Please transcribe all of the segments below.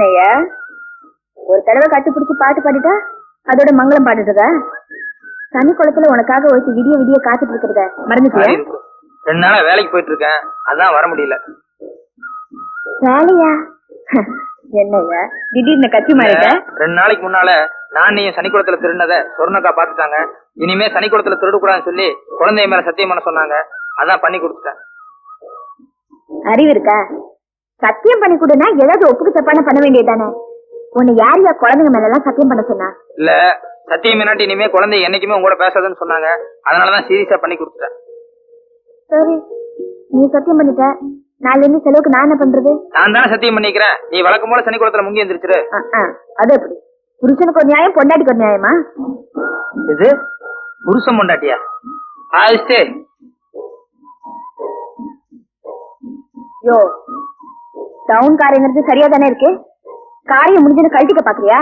என்னையா? ஒரு தடவை கட்டுப்பிடிச்சு பாட்டு பாடிட்டா அதோட மங்களம் பாடிட்டதா சனி குளத்துல உனக்காக ஒருத்தி விடிய விடிய காத்துட்டு இருக்கிறத மறந்துட்டியா? ரெண்டு நாளா வேலைக்கு போயிட்டு இருக்கேன் அதான் வர முடியல. வேலையா? என்னய்யா திடீர்னு கட்சி மாறிட்ட? ரெண்டு நாளைக்கு முன்னால நான் நீ சனிக்குளத்துல திருடினத சொர்ணக்கா பாத்துட்டாங்க இனிமே சனிக்குளத்துல திருடக்கூடாதுன்னு சொல்லி குழந்தைய மேல சத்தியம் பண்ண சொன்னாங்க. அதான் பண்ணி கொடுத்துட்டேன். அறிவு இருக்கா? சத்தியம் பண்ணி கொடுனா ஏதாவது ஒப்புக்கு தப்பான பண்ண வேண்டியதானே உன்னை யார் யார் குழந்தைங்க மேல எல்லாம் சத்தியம் பண்ண சொன்னா? இல்ல சத்தியம் என்னாட்டி இனிமே குழந்தை என்னைக்குமே உங்க கூட பேசாதுன்னு சொன்னாங்க. அதனாலதான் சீரியஸா பண்ணி கொடுத்துட்டேன். சரி நீ சத்தியம் பண்ணிட்ட. நாளைல இருந்து செலவுக்கு நான் என்ன பண்றது? நான் தானே சத்தியம் பண்ணிக்கிறேன். நீ வழக்கம் போல சனிக்குளத்துல முங்கி எந்திரிச்சிரு. அது எப்படி? புருஷனுக்கு ஒரு நியாயம் பொண்டாட்டிக்கு ஒரு நியாயமா? இது புருஷன் பொண்டாட்டியா? சரி யோ டவுன் காரியங்கிறது சரியா தானே இருக்கு? காரியம் முடிஞ்சது கழட்டிக்க பாக்குறியா?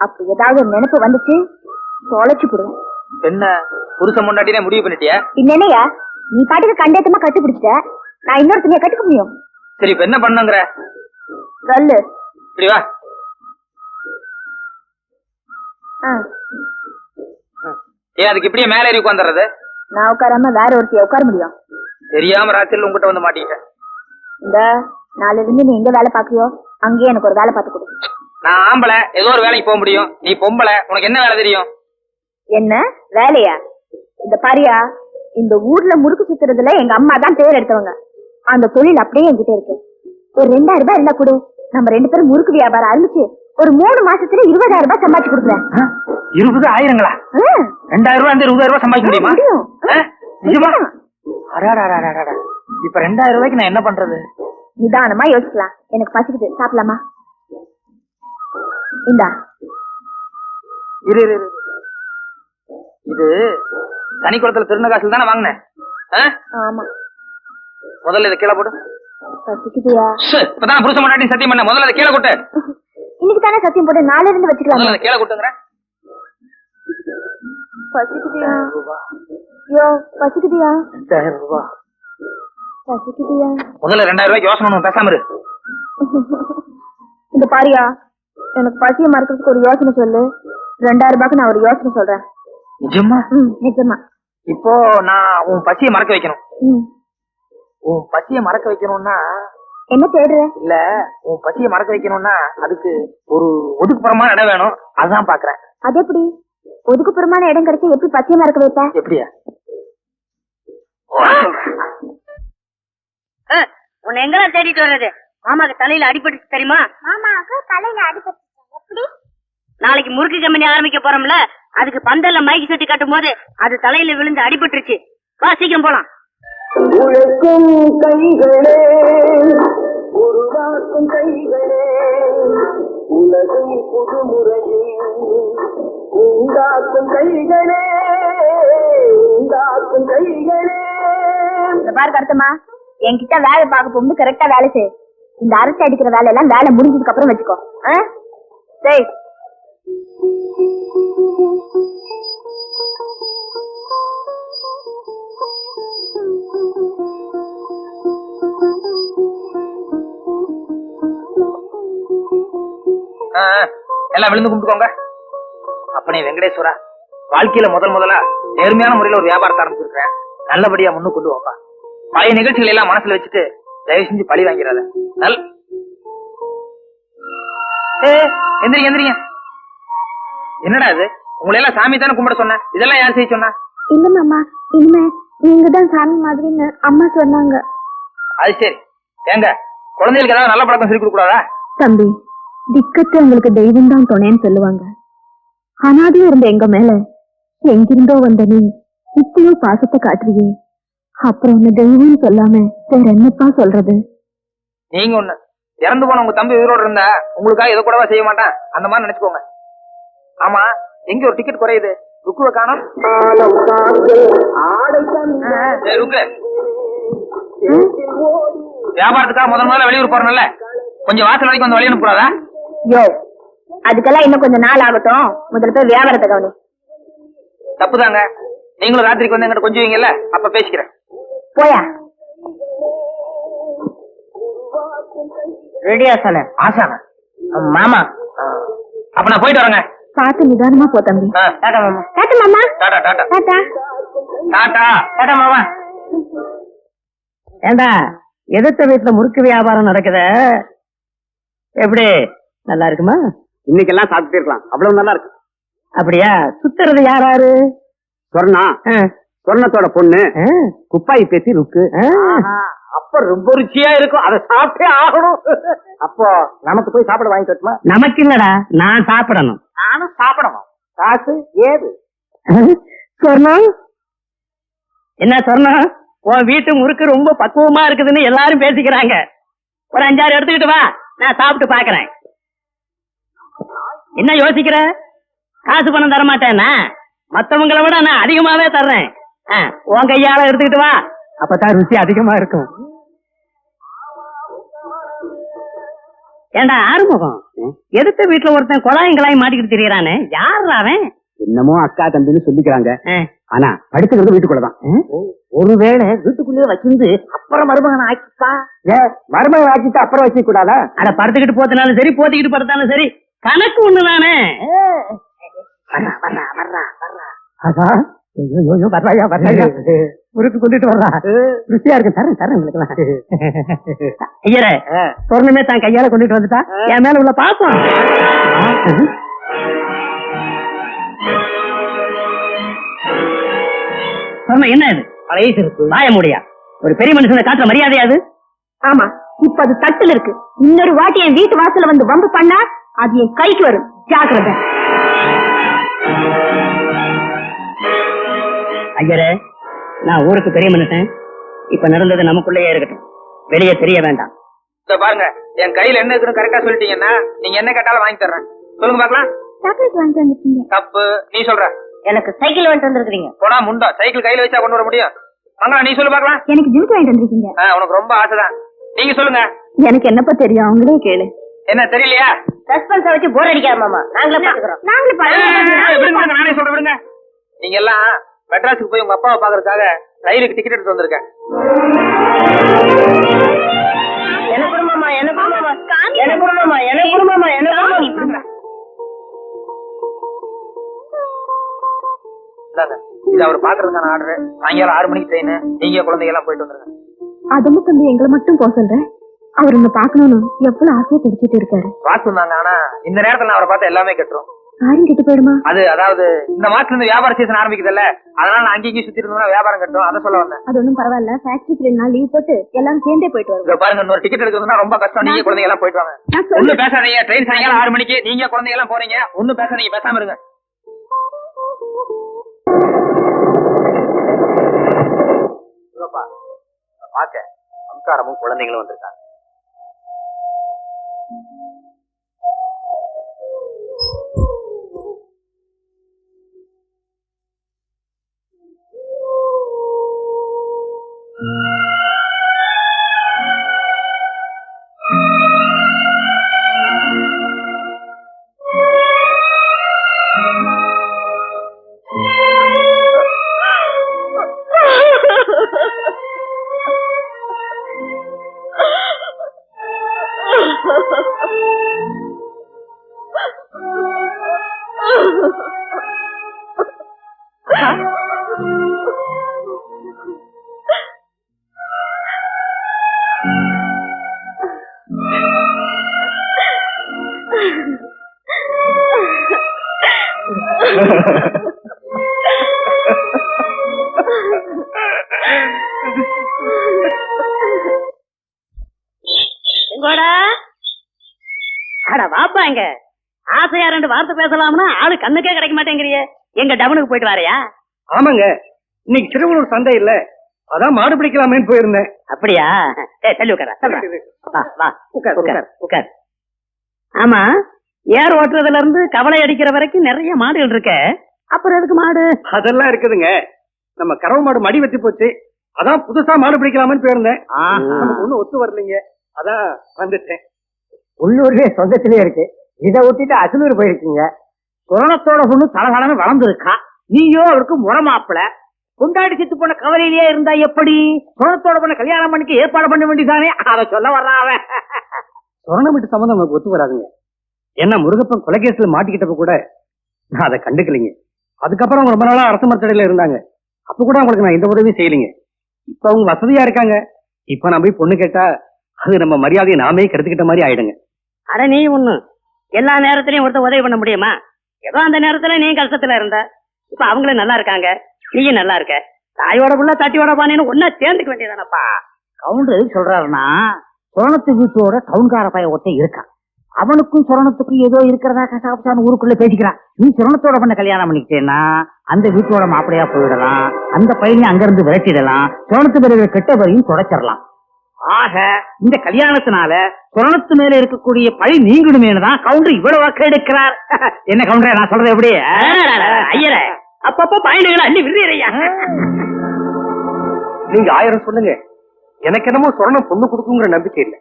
அப்படி ஏதாவது நினைப்பு வந்துச்சு? தொலைச்சு போடுவேன் என்ன? புருஷன் பொண்டாட்டினே முடிவு பண்ணிட்டியா? என்னையா? நீ பாட்டுக்கு கண்டேத்தமா கட்டு பிடிச்சிட்ட? நான் இன்னொருத்தனைய கட்டுக்க முடியும்? சரி இப்ப என்ன பண்ணுங்கிற? சொல்லு. இப்படி வா. ஆ, ஏன் அதுக்கு இப்படியே மேலே ஏறி உட்காந்துறது நான் உட்காராம வேற ஒருத்தைய உட்கார முடியும். தெரியாம ராத்திரில உங்ககிட்ட வந்து மாட்டிக்கிட்டேன். இந்த. நாளைல இருந்து நீ எங்க வேலை பாக்குறியோ அங்கேயே எனக்கு ஒரு வேலை பார்த்து கொடு. நான் ஆம்பளை ஏதோ ஒரு வேலைக்கு போக முடியும். நீ பொம்பளை உனக்கு என்ன வேலை தெரியும்? என்ன? வேலையா? இந்த பாரியா இந்த ஊர்ல முறுக்கு சுத்துறதுல எங்க அம்மா தான் பேர் எடுத்தவங்க. அந்த தொழில் அப்படியே என்கிட்ட இருக்கு. ஒரு ரெண்டாயிரம் ரூபாய் இருந்தா கொடு. நம்ம ரெண்டு பேரும் முறுக்கு வியாபாரம் ஆரம்பிச்சு ஒரு மூணு மாசத்துல இருபதாயிரம் ரூபாய் சம்பாதிச்சு கொடுக்குறேன். இருபது ஆயிரங்களா? ரெண்டாயிரம் ரூபாய் இருந்து இருபதாயிரம் ரூபாய் சம்பாதிக்க முடியுமா? முடியும். ஆ? நிஜமா? அடாடாடாடாடா. இப்ப ரெண்டாயிரம் ரூபாய்க்கு நான் என்ன பண்றது? நிதானமா யோசிக்கலாம். எனக்கு பசிக்குது. சாப்பிடலாமா? இந்தா. இரு இரு. இது சனிக்குளத்துல திருந காசுல தானே வாங்கினேன்? ஆமா. முதல்ல இதை கீழே போடு. பசிக்குதுயா? இப்பதான் புருஷன் முன்னாடி சத்தியம் பண்ண? முதல்ல இதை கீழே கொட்டு. இன்னைக்கு தானே சத்தியம் போட்டு நாளைல இருந்து வச்சுக்கலாம். முதல்ல கீழே கொட்டுங்கிறேன் பசிக்குதுயா? யோ பசிக்குதுயா? ரெண்டாயிரம் ரூபாய் முதல்ல ரெண்டாயிரம் ரூபாய்க்கு யோசனை பேசாம இரு. இந்த பாரியா எனக்கு பசிய மறக்கிறதுக்கு ஒரு யோசனை சொல்லு. ரெண்டாயிரம் ரூபாய்க்கு நான் ஒரு யோசனை சொல்றேன். நிஜமா? நிஜமா. இப்போ நான் உன் பசியை மறக்க வைக்கணும். உன் பசியை மறக்க வைக்கணும்னா என்ன தேடுற? இல்ல உன் பசியை மறக்க வைக்கணும்னா அதுக்கு ஒரு ஒதுக்குப்புறமான இடம் வேணும். அதான் பாக்குறேன். அது எப்படி? ஒதுக்குப்புறமான இடம் கிடைச்சா எப்படி பசிய மறக்க வைப்ப? எப்படியா? உன்னை எங்கெல்லாம் தேடிட்டு வர்றது? மாமாக்கு தலையில அடிபட்டு தெரியுமா? மாமாவுக்கு தலையில அடிபட்டு எப்படி? நாளைக்கு முறுக்கு கம்பெனி ஆரம்பிக்க போறோம்ல அதுக்கு பந்தல்ல மைக் செட்டு கட்டும் போது அது தலையில விழுந்து அடிபட்டுருச்சு. வா சீக்கிரம் போலாம். உழைக்கும் கைகளே உருவாக்கும் கைகளே உலகை புதுமுறையில் உண்டாக்கும் கைகளே உண்டாக்கும் கைகளே. இந்த பாரு கருத்தமா என்கிட்ட வேலை பார்க்க போகும்போது கரெக்டா வேலை செய். இந்த அரைச்சி அடிக்கிற வேலை எல்லாம் வேலை முடிஞ்சதுக்கு அப்புறம் வச்சுக்கோ. சரி எல்லாம் விழுந்து கும்பிட்டுக்கோங்க. அப்பனே வெங்கடேஸ்வரா வாழ்க்கையில முதல் முதலா நேர்மையான முறையில ஒரு வியாபாரத்தை ஆரம்பிச்சிருக்கேன் நல்லபடியா முன்னு கொண்டு வாப்பா. பழைய நிகழ்ச்சிகளை எல்லாம் மனசுல வச்சுட்டு தயவு செஞ்சு பழி வாங்கிறாத நல். ஏ எந்திரிங்க எந்திரிங்க. என்னடா இது? உங்களை எல்லாம் சாமி தானே கும்பிட சொன்னேன் இதெல்லாம் யார் செய்ய சொன்னா? இல்ல மாமா இனிமே நீங்க தான் சாமி மாதிரின்னு அம்மா சொன்னாங்க. அது சரி. ஏங்க குழந்தைகளுக்கு ஏதாவது நல்ல பழக்கம் சொல்லி கொடுக்க கூடாதா தம்பி திக்கத்து உங்களுக்கு தெய்வம் தான் துணைன்னு சொல்லுவாங்க. அனாதையா இருந்த எங்க மேல எங்கிருந்தோ வந்த நீ இப்பயோ பாசத்தை காட்டுறியே. அப்புறம் உன்னை தெய்வம்னு சொல்லாம வேற என்னப்பா சொல்றது? நீங்க ஒண்ணு இறந்து போன உங்க தம்பி உயிரோட இருந்தா உங்களுக்காக எதை கூடவா செய்ய மாட்டான்? அந்த மாதிரி நினைச்சுக்கோங்க. ஆமா எங்க ஒரு டிக்கெட் குறையுது? ருக்குவை காணோம். வியாபாரத்துக்காக முதல் முதல்ல வெளியூர் போறனால. கொஞ்சம் வாசல் வரைக்கும் வந்து வழி அனுப்புறாதா? யோ அதுக்கெல்லாம் இன்னும் கொஞ்சம் நாள் ஆகட்டும். முதல்ல போய் வியாபாரத்தை கவனி. தப்புதாங்க. நீங்களும் ராத்திரிக்கு வந்து எங்கிட்ட கொஞ்சம் வைங்கல்ல அப்ப பேசிக்கிறேன். போயா? ரெடியா சொன்ன ஆசானா மாமா. அப்ப நான் போயிட்டு வரேங்க. பார்த்து நிதானமா போ தம்பி. டாடா மாமா. டாட்டா மாமா. Tata tata. Tata tata tata மாமா. ஏண்டா எதிர்த்த வீட்டுல முறுக்கு வியாபாரம் நடக்குத? எப்படி? நல்லா இருக்குமா? இன்னைக்கெல்லாம் சாப்பிட்டு இருக்கலாம் அவ்வளவு நல்லா இருக்கு. அப்படியா? சுத்துறது யாராரு சொர்ணா. சொர்ணத்தோட பொண்ணு. குப்பாய் பேசி ருக்கு. அப்ப ரொம்ப ருச்சியா இருக்கும். அதை சாப்பிட்டே ஆகணும். அப்போ நமக்கு போய் சாப்பிட வாங்கி தட்டுமா நமக்கு இல்லடா நான் சாப்பிடணும். நானும் சாப்பிடணும். காசு ஏது? சொர்ணம் என்ன சொர்ணம் உன் வீட்டு முறுக்கு ரொம்ப பக்குவமா இருக்குதுன்னு எல்லாரும் பேசிக்கிறாங்க. ஒரு அஞ்சாறு எடுத்துக்கிட்டு வா. நான் சாப்பிட்டு பாக்குறேன். என்ன யோசிக்கிற? காசு பணம் தர மாட்டேன்னா மத்தவங்களை விட நான் அதிகமாவே தர்றேன். உன் கையால எடுத்துக்கிட்டு வா. அப்பதான் ருசி அதிகமா இருக்கும். ஏண்டா ஆறுமுகம்? எதுத்த வீட்டுல ஒருத்தன் குழாயும் கிளாயும் மாட்டிக்கிட்டு தெரியறானே? யார் அவன்? என்னமோ அக்கா தம்பின்னு சொல்லிக்கிறாங்க. ஆனா படிச்சுக்கிறது வீட்டுக்குள்ளதான். ஒருவேளை வீட்டுக்குள்ளேயே வச்சிருந்து அப்புறம் மருமகன் ஆக்கிப்பா? ஏன் மருமகன் ஆக்கிட்டு அப்புறம் வச்சுக்க கூடாதா அட படுத்துக்கிட்டு போத்தினாலும் சரி போத்திக்கிட்டு படுத்தாலும் சரி. கணக்கு ஒண்ணுதானே? அதான் ஐயோ, ஐயோ, ஐயோ, வர்றாயா வர்றாயா முறுக்கு கொண்டுட்டு வர்றா. ருசியா இருக்கு தரேன் தரேன் உங்களுக்கு ஐயரே சொர்ணமே தான் கையால கொண்டுட்டு வந்துட்டா. என் மேல உள்ள பாசம். சொர்ணம் என்ன இது? சிறுப்பு வாய முடியா? ஒரு பெரிய மனுஷனை காட்டுற மரியாதையா அது? ஆமா இப்ப அது தட்டுல இருக்கு. இன்னொரு வாட்டி என் வீட்டு வாசல்ல வந்து வம்பு பண்ணா அது என் கைக்கு வரும். ஜாக்கிரதை. ஐயரே நான் ஊருக்கு பெரிய மனுஷன். இப்ப நடந்தது நமக்குள்ளேயே இருக்கட்டும். வெளியே தெரிய வேண்டாம். இந்த பாருங்க என் கையில என்ன இருக்குன்னு கரெக்டா சொல்லிட்டீங்கன்னா நீங்க என்ன கேட்டாலும் வாங்கி தர்றேன். சொல்லுங்க பாக்கலாம் சாக்லேட் வாங்கிட்டு வந்துருக்கீங்க தப்பு நீ சொல்ற. எனக்கு சைக்கிள் வாங்கிட்டு வந்திருக்கீங்க போனா முண்டா சைக்கிள் கையில வச்சா கொண்டு வர முடியும். மங்களா நீ சொல்லு பாக்கலாம் எனக்கு ஜிமிக்கி வாங்கிட்டு வந்திருக்கீங்க. ஆ, உனக்கு ரொம்ப ஆசைதான். நீங்க சொல்லுங்க. எனக்கு என்னப்பா தெரியும்? அவங்களே கேளு. என்ன தெரியலையா? சஸ்பென்ஸ வச்சு போர் அடிக்காத மாமா. நாங்களே பாத்துக்கிறோம் ஏய், விடுங்க விடுங்க, நானே சொல்றேன் விடுங்க. நீங்க எல்லாம் மெட்ராஸுக்கு போய் உங்க அப்பாவை பாக்குறதுக்காக ரயிலுக்கு டிக்கெட் எடுத்து வந்திருக்கேன். இது அவர் பாக்குறதுக்கான ஆர்டர் சாயங்காலம் ஆறு மணிக்கு ட்ரெயின் நீங்க குழந்தைங்க எல்லாம் போயிட்டு வந்துருங்க அதுவும் தம்பி எங்களை மட்டும் போக சொல்றேன் அவர் உங்க பாக்கணும்னு எவ்வளவு ஆசையா பிடிச்சிட்டு இருக்காரு. தாங்க ஆனா இந்த நேரத்துல நான் அவரை பார்த்தா எல்லாமே கட்டுரும். காரியம் கெட்டு போயிடுமா? அது அதாவது இந்த மாசத்துல இருந்து வியாபார சீசன் ஆரம்பிக்குதுல்ல அதனால நான் அங்கேயும் சுத்தி இருந்தோம்னா வியாபாரம் கட்டும். அதை சொல்ல வந்தேன். அது ஒண்ணும் பரவாயில்ல. ஃபேக்டரிக்கு ரெண்டு நாள் லீவ் போட்டு எல்லாம் சேர்ந்தே போயிட்டு வருவோம். இதோ பாருங்க இன்னொரு டிக்கெட் எடுக்கிறதுனா ரொம்ப கஷ்டம். நீங்க குழந்தைங்க எல்லாம் போயிட்டு வாங்க. ஒண்ணும் பேசாதீங்க. ட்ரெயின் சாயங்காலம் ஆறு மணிக்கு நீங்க குழந்தைங்க எல்லாம் போறீங்க. ஒண்ணும் பேசாதீங்க. பேசாம இருங்க. பாக்க சம்சாரமும் குழந்தைங்களும் வந்திருக்காங்க. எங்கோடா? அட வாப்பா இங்க. ஆசையா ரெண்டு வார்த்தை பேசலாம்னா ஆளு கண்ணுக்கே கிடைக்க மாட்டேங்கிறிய. எங்க டவுனுக்கு போயிட்டு வரையா? ஆமாங்க. இன்னைக்கு திருவள்ளூர் சந்தை இல்ல. அதான் மாடு பிடிக்கலாமேன்னு போயிருந்தேன். அப்படியா? ஏ தள்ளி உட்கார வா உட்கார் உட்கார். உட்கார். ஆமா. ஏர் ஓட்டுறதுல இருந்து கவலை அடிக்கிற வரைக்கும் நிறைய மாடுகள் இருக்க. அப்புறம் எதுக்கு மாடு? அதெல்லாம் இருக்குதுங்க. நம்ம கறவை மாடு மடி வெட்டி போச்சு. அதான் புதுசா மாடு பிடிக்கலாமேன்னு போயிருந்தேன். நமக்கு ஒண்ணும் ஒத்து வரலைங்க. அதான் வந்துட்டேன். உள்ளூர்லயே சொந்தத்திலே இருக்கு. இதை விட்டுட்டு அசலூர் போயிருக்கீங்க. சுரணத்தோட பொண்ணு தலகலன்னு வளர்ந்துருக்கா. நீயோ அவருக்கு முறமாப்பிள. கொண்டாடி செத்து போன கவலையிலேயே இருந்தா எப்படி? சுரணத்தோட பொண்ண கல்யாணம் பண்ணிக்க ஏற்பாடு பண்ண வேண்டியதானே அத சொல்ல வர்றான் அவன். சொரணம் விட்டு சம்மந்தம் நமக்கு ஒத்து வராதுங்க. என்ன முருகப்பன் கொலைகேசில் மாட்டிக்கிட்டப்ப கூட நான் அதை கண்டுக்கலைங்க. அதுக்கப்புறம் அவங்க ரொம்ப நாளா அரசு மரத்தடையில இருந்தாங்க. அப்ப கூட அவங்களுக்கு நான் எந்த உதவியும் செய்யலைங்க. இப்ப அவங்க வசதியா இருக்காங்க. இப்ப நான் போய் பொண்ணு கேட்டா அது நம்ம மரியாதையை நாமே கெடுத்துக்கிட்ட மாதிரி ஆயிடுங்க. அட நீ ஒண்ணு. எல்லா நேரத்திலயும் ஒருத்தர் உதவி பண்ண முடியுமா? ஏதோ அந்த நேரத்துல நீ கஷ்டத்துல இருந்த. இப்ப அவங்களும் நல்லா இருக்காங்க. நீயும் நல்லா இருக்க. தாயோட புள்ள தட்டியோட பானேன்னு ஒன்னா சேர்ந்துக்க வேண்டியதானப்பா? கவுண்டர் எதுக்கு சொல்றாருன்னா சுரணத்து வீட்டோட டவுன்கார பையன் ஒருத்தன் இருக்கான். அவனுக்கும் சுரணத்துக்கும் ஏதோ இருக்கிறதா கசாபசான ஊருக்குள்ள பேசிக்கிறான். நீ சுரணத்தோட பண்ண கல்யாணம் பண்ணிக்கிட்டேன்னா அந்த வீட்டோட மாப்பிளையா போயிடலாம். அந்த பையனையும் அங்கிருந்து விரட்டிடலாம். சுரணத்து பிறகு கெட்ட வரையும் தொடச்சிடலாம். ஆக இந்த கல்யாணத்தினால சுரணத்து மேல இருக்கக்கூடிய பழி நீங்கிடுமேனு தான் கவுண்டர் இவ்வளவு வாக்கு எடுக்கிறார். என்ன கவுண்டர் நான் சொல்றது எப்படி? ஐயர. அப்பப்ப பாயிண்டுகளை அள்ளி விடுறியா நீங்க ஆயிரம் சொல்லுங்க. எனக்கு என்னமோ சொரணம் பொண்ணு கொடுக்குங்கிற நம்பிக்கை இல்ல.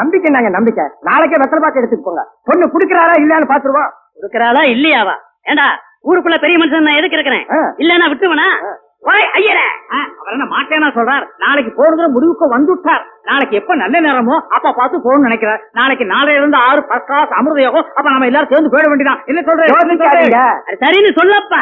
நம்பிக்கை நாங்க நம்பிக்கை? நாளைக்கே வெத்தலை பாக்கு எடுத்துட்டு போங்க பொண்ணு குடுக்கறாரா இல்லையான்னு பாத்துருவோம் குடுக்கறாளா இல்லையாவா? ஏண்டா ஊருக்குள்ள பெரிய மனுஷன் நான் எதுக்கு இருக்கிறேன்? இல்லன்னா விட்டுவனா வாய் ஐயரே! அவர் என்ன மாட்டேனா சொல்றார். நாளைக்கு போறதுல முடிவுக்கு வந்துட்டார். நாளைக்கு எப்ப நல்ல நேரமோ அப்ப பார்த்து போகணும்னு நினைக்கிறார். நாளைக்கு நாளையில இருந்து ஆறு ஃபர்ஸ்ட் கிளாஸ் அமிர்த யோகம் அப்ப நம்ம எல்லாரும் சேர்ந்து போயிட வேண்டியதான் என்ன சொல்றேன் சரின்னு சொல்லப்பா.